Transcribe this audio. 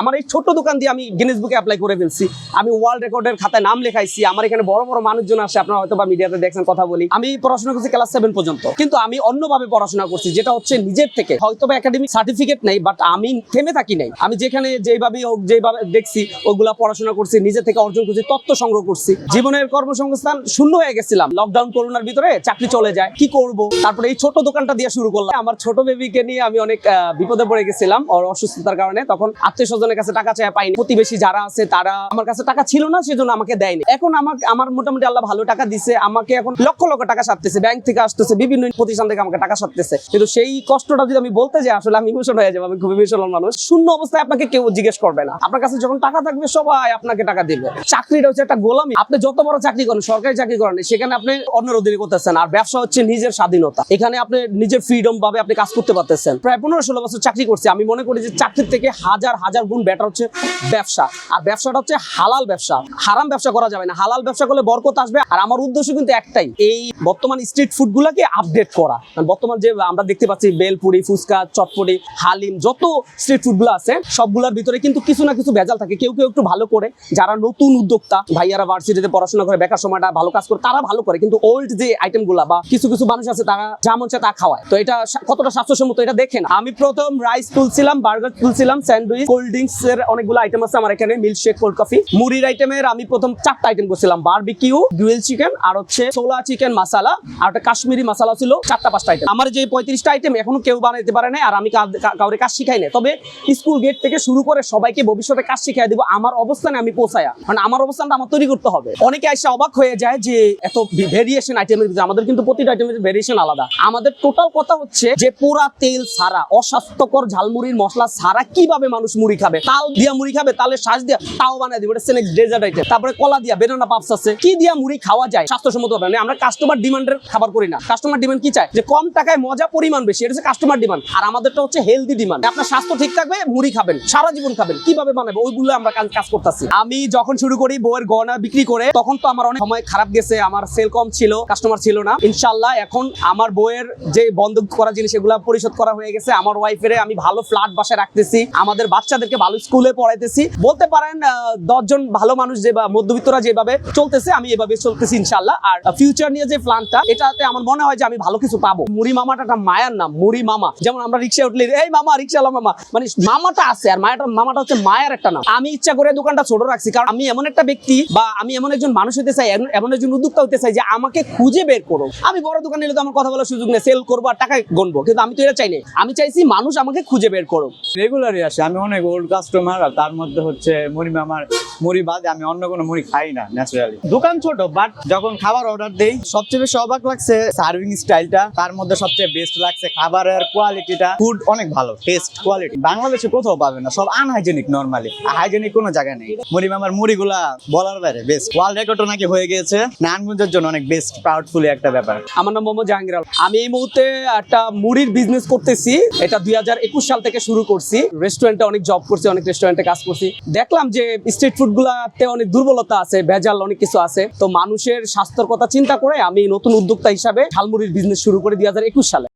আমার এই ছোট দোকান দিয়ে আমি গিনেস বুকে অ্যাপ্লাই করে ফেলছি। আমি ওয়ার্ল্ড রেকর্ডের খাতায় নাম লেখাইছি। আমার এখানে বড় বড় মানুষজন আসে, আপনারা হয়তো বা মিডিয়াতে দেখছেন, কথা বলি। আমি পড়াশোনা করছি ক্লাস সেভেন পর্যন্ত। কিন্তু আমি অন্যভাবে পড়াশোনা করছি, যেটা হচ্ছে নিজের থেকে। হয়তো বা একাডেমিক সার্টিফিকেট নেই বাট আমি থেমে থাকি নাই। আমি যেখানে যেভাবে হোক, যেভাবে দেখছি, ওগুলা পড়াশোনা করছি নিজে থেকে অর্জন করছি, তথ্য সংগ্রহ করছি। জীবনের কর্মসংস্থান শূন্য হয়ে গেছিলাম। লকডাউন করোনার ভিতরে চাকরি চলে যায়, কি করব? তারপরে এই ছোট দোকানটা দিয়ে শুরু করলাম। আমার ছোট বেবিকে নিয়ে আমি অনেক বিপদে পড়ে গেছিলাম ওর অসুস্থতার কারণে। তখন আত্মীয় স্বজনের কাছে টাকা চাই পাইনি। প্রতিবেশী যারা আছে তারা আমার কাছে টাকা ছিল না, সেজন্য আমাকে দেয়নি। এখন আমাকে আমার মোটামুটি আল্লাহ ভালো টাকা দিছে, আমাকে এখন লক্ষ লক্ষ টাকা সারতেছে ব্যাংক থেকে আসতেছে, বিভিন্ন প্রতিষ্ঠান থেকে আমাকে টাকা সারতেছে। কিন্তু সেই কষ্টটা যদি আমি বলতে যাই, আসলে আমি ইমোশন হয়ে যাব, আমি খুব ইমোশনাল মানুষ। শূন্য অবস্থায় আপনাকে কেউ জিজ্ঞেস করবে না। আপনার কাছে যখন টাকা থাকবে, সবাই আপনাকে টাকা দিবে। চাকরিটা হচ্ছে একটা গোলামি। আপনি যত বড় চাকরি করেন, সরকারি চাকরি করেন, সেখানে আপনি অন্যের অধীনে করতেছেন। আর ব্যবসা হচ্ছে নিজের স্বাধীনতা। এখানে আপনি নিজের ফ্রিডম ভাবে আপনি কাজ করতে পারতেছেন। প্রায় পনেরো ষোলো বছর চাকরি করছি। আমি মনে করি যে চাকরির থেকে হাজার হাজার গুণ বেটার হচ্ছে ব্যবসা। আর ব্যবসাটা হচ্ছে হালাল ব্যবসা। হারাম ব্যবসা করা যাবে না। হালাল ব্যবসা করলে বরকত আসবে। আর আমার উদ্দেশ্য কিন্তু একটাই, এই বর্তমান স্ট্রিট ফুড গুলাকে আপডেট করা। বর্তমান যে আমরা দেখতে পাচ্ছি, বেলপুরি, ফুচকা, চটপটি, হালিম, যত স্ট্রিট ফুডগুলো আছে, সবগুলোর ভিতরে কিন্তু কিছু না কিছু ভেজাল থাকে। কেউ কেউ একটু ভালো করে, যারা নতুন উদ্যোক্তা, ভাইয়ারা ভার্সিটিতে পড়াশোনা করে, বেকার সময়টা ভালো কাজ করে, তারা ভালো করে। কিন্তু ওল্ড যে আইটেমগুলা বা কিছু কিছু মানুষ আছে, তারা যা মন তা খাওয়ায়। তো এটা কতটা স্বাস্থ্যসম্মত, এটা দেখেন। আমি প্রথম রাইস তুলছিলাম বার্গার তুলছিলাম স্যান্ডউইচ কোল্ড ড্রিঙ্কস এর অনেকগুলো আইটেম আছে আমার এখানে মিল্ক শেক কোল্ড কফি মুড়ির আইটেমের আমি প্রথম চারটা আইটেম করছিলাম বারবিকিউ গ্রিল চিকেন আর হচ্ছে সোলা চিকেন মাসালা আর একটা কাশ্মীরি মাসালা ছিল, চারটা পাঁচটা আইটেম আমার যে পঁয়ত্রিশটা আইটেম এখনও কেউ বানাইতে পারে না আর আমি কাউরে কাজ শিখাই না তবে স্কুল গেট থেকে শুরু করে সবাইকে ভবিষ্যতে কাজ শিখাই দিব, আমার অবস্থানে আমি পৌঁছায়া। কারণ আমার অবস্থানটা আমার তৈরি করতে হবে। অনেকে এসে অবাক হয়ে যায় যে এত ভেরিয়েশন আইটেমের আমাদের কিন্তু প্রতিটা আইটেমের ভেরিয়েশন আলাদা। আমাদের টোটাল কথা হচ্ছে যে পোড়া তেল ছাড়া, অস্বাস্থ্যকর ঝালমুড়ির মশলা ছাড়া কীভাবে মানুষ মুড়ি খাবে? তাল দিয়া মুড়ি খাবে, তালের শ্বাস দিয়া তাও বানাই দিব এটা স্নেক ডেজার্ট আইটেম তারপরে কলা দিয়া বেনানা পাপস আছে। কি দিয়া মুড়ি খাওয়া যায়, স্বাস্থ্যসম্মত হবে মানে আমরা কাস্টমার ডিমান্ডের খাবার করি না। কাস্টমার ডিমান্ড কি চায়? যে কম টাকায় মজা, পরিমাণ বেশি। এটা হচ্ছে কাস্টমার ডিমান্ড আর আমাদেরটা হচ্ছে হেলদি ডিমান্ড আপনার স্বাস্থ্য ঠিক থাকবে, মুড়ি খাবেন। সারা জীবন খাবেন। কীভাবে বানাবে? ওইগুলো আমরা কাজ কাজ করতেছি। আমি যখন শুরু করি বউয়ের গয়না বিক্রি করে, তখন তো আমার অনেক সময় খারাপ গেছে। আমার সেল কম ছিল কাস্টমার ছিল না। ইনশাল্লাহ এখন আমার বউয়ের যে বন্ধ করা জিনিস, এগুলো পরিশোধ করা হয়ে গেছে। আমার ওয়াইফের আমি ভালো ফ্ল্যাট বাসায় রাখতেছি। আমাদের বাচ্চাদেরকে ভালো স্কুলে পড়াইতেছি। বলতে পারেন দশজন ভালো মানুষ যে মধ্যবিত্তরা যেভাবে চলতেছে, আমি এভাবে চলতেছি ইনশাল্লাহ আর ফিউচার নিয়ে যে প্ল্যানটা এটাতে আমার মনে হয় যে আমি ভালো কিছু পাবো। মুড়ি মামাটা একটা মায়ার নাম, মুড়ি মামা। যেমন আমরা রিক্সা উঠলে, এই মামা, রিক্সাওয়ালা মামা। মানে মামাটা আছে, আর মায়াটা, মামাটা হচ্ছে মায়ের একটা নাম। আমি ইচ্ছা করে দোকানটা ছোট রাখছি, কারণ আমি এমন একটা ব্যক্তি বা আমি এমন একজন মানুষ হতে চাই, এমন- একজন উদ্যোক্তা হতে চাই যে আমাকে খুঁজে বের করো আমি বড় দোকানে এলে তো আমার কথা বলার সুযোগ নেই সেল করব আর টাকা গণবো। কিন্তু আমি তো এটা চাই না আমি চাইছি মানুষ আমাকে খুঁজে বের করো রেগুলারই আসে, আমি অনেক ওল্ড কাস্টমার আর তার মধ্যে হচ্ছে মুড়ি মামার মুড়ি বাদে আমি অন্য কোনো মুড়ি খাই না ন্যাচারালি দোকান ছোট বাট যখন খাবার অর্ডার দেই, সবচেয়ে বেশি অবাক লাগছে সার্ভিং স্টাইলটা তার মধ্যে সবচেয়ে বেস্ট লাগছে খাবারের কোয়ালিটিটা ফুড অনেক ভালো টেস্ট কোয়ালিটি বাংলাদেশে কোথাও পাবে না, সব আনহাইজেনিক নর্মালি হাইজেনিক কোনো জায়গায় নেই। মুড়ি মামার মুড়িগুলা বলার বাইরে বেস্ট ওয়ার্ল্ড রেকর্ডও নাকি হয়ে গিয়েছে। নারায়ণগঞ্জের জন্য অনেক বেস্ট প্রাউডফুলি একটা ব্যাপার। আমার নাম মোহাম্মদ জাহাঙ্গীর আলম। আমি এই মুহূর্তে একটা মুড়ির বিজনেস করতেছি। এটা দুই হাজার একুশ সাল থেকে শুরু করছি। রেস্টুরেন্টে অনেক জব করছি, অনেক রেস্টুরেন্টে কাজ করছি। দেখলাম যে স্ট্রিট ফুড গুলাতে অনেক দুর্বলতা আছে, ভেজাল অনেক কিছু আছে। তো মানুষের স্বাস্থ্যের কথা চিন্তা করে আমি নতুন উদ্যোক্তা হিসাবে ঝালমুড়ির বিজনেস শুরু করে দুই হাজার একুশ সালে।